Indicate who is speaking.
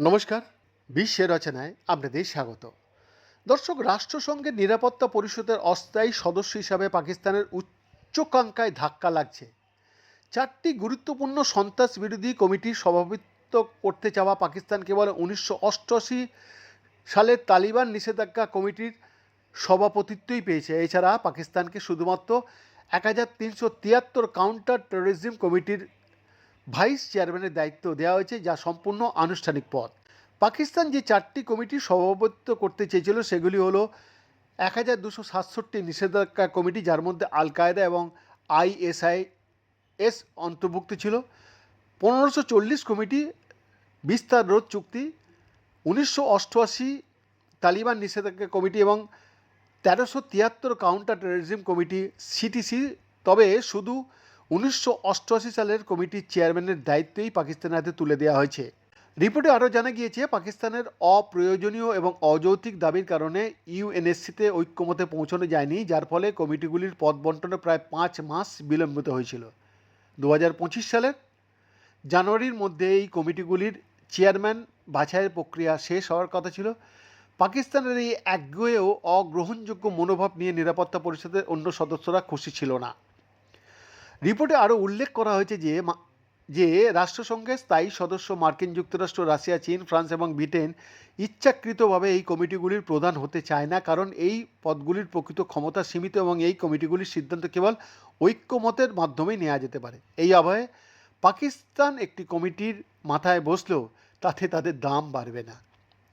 Speaker 1: নমস্কার বিশ্বের রচনায় আপনাদের স্বাগত। দর্শক, রাষ্ট্রসংঘের নিরাপত্তা পরিষদের অস্থায়ী সদস্য হিসাবে পাকিস্তানের উচ্চাকাঙ্ক্ষায় ধাক্কা লাগছে। চারটি গুরুত্বপূর্ণ সন্ত্রাস বিরোধী কমিটির সভাপতিত্ব করতে চাওয়া পাকিস্তান কেবল উনিশশো অষ্টআশি সালের তালিবান নিষেধাজ্ঞা কমিটির সভাপতিত্বই পেয়েছে। এছাড়া পাকিস্তানকে শুধুমাত্র এক হাজার তিনশো তিয়াত্তর কাউন্টার টেরোরিজম কমিটির ভাইস চেয়ারম্যানের দায়িত্ব দেওয়া হয়েছে, যা সম্পূর্ণ আনুষ্ঠানিক পদ পাকিস্তান যে চারটি কমিটির সভাপতিত্ব করতে চেয়েছিল, সেগুলি হলো এক হাজার দুশো সাতষট্টি নিষেধাজ্ঞা কমিটি, যার মধ্যে আল কায়দা এবং আইএসআই এস অন্তর্ভুক্ত ছিল। পনেরোশো চল্লিশ কমিটি, বিস্তার রোধ চুক্তি। উনিশশো অষ্টআশি তালিবান নিষেধাজ্ঞা কমিটি এবং তেরোশো তিয়াত্তর কাউন্টার টেরোরিজম কমিটি সিটিসি তবে শুধু উনিশশো অষ্টআশি সালের কমিটির চেয়ারম্যানের দায়িত্বেই পাকিস্তানের হাতে তুলে দেওয়া হয়েছে। রিপোর্টে আরও জানা গিয়েছে, পাকিস্তানের অপ্রয়োজনীয় এবং অযৌক্তিক দাবির কারণে ইউএনএসসিতে ঐক্যমতে পৌঁছানো যায়নি, যার ফলে কমিটিগুলির পদ বন্টনে প্রায় পাঁচ মাস বিলম্বিত হয়েছিল। দু হাজার পঁচিশ সালের জানুয়ারির মধ্যে এই কমিটিগুলির চেয়ারম্যান বাছাইয়ের প্রক্রিয়া শেষ হওয়ার কথা ছিল। পাকিস্তানের এই একগুয়েও অগ্রহণযোগ্য মনোভাব নিয়ে নিরাপত্তা পরিষদের অন্য সদস্যরা খুশি ছিল না। রিপোর্টে আরও উল্লেখ করা হয়েছে যে যে রাষ্ট্রসংঘের স্থায়ী সদস্য মার্কিন যুক্তরাষ্ট্র, রাশিয়া, চীন, ফ্রান্স এবং ব্রিটেন ইচ্ছাকৃতভাবে এই কমিটিগুলির প্রধান হতে চায় না, কারণ এই পদগুলির প্রকৃত ক্ষমতা সীমিত এবং এই কমিটিগুলির সিদ্ধান্ত কেবল ঐক্যমতের মাধ্যমেই নেওয়া যেতে পারে। এই আবহে পাকিস্তান একটি কমিটির মাথায় বসলেও তাতে তাদের দাম বাড়বে না।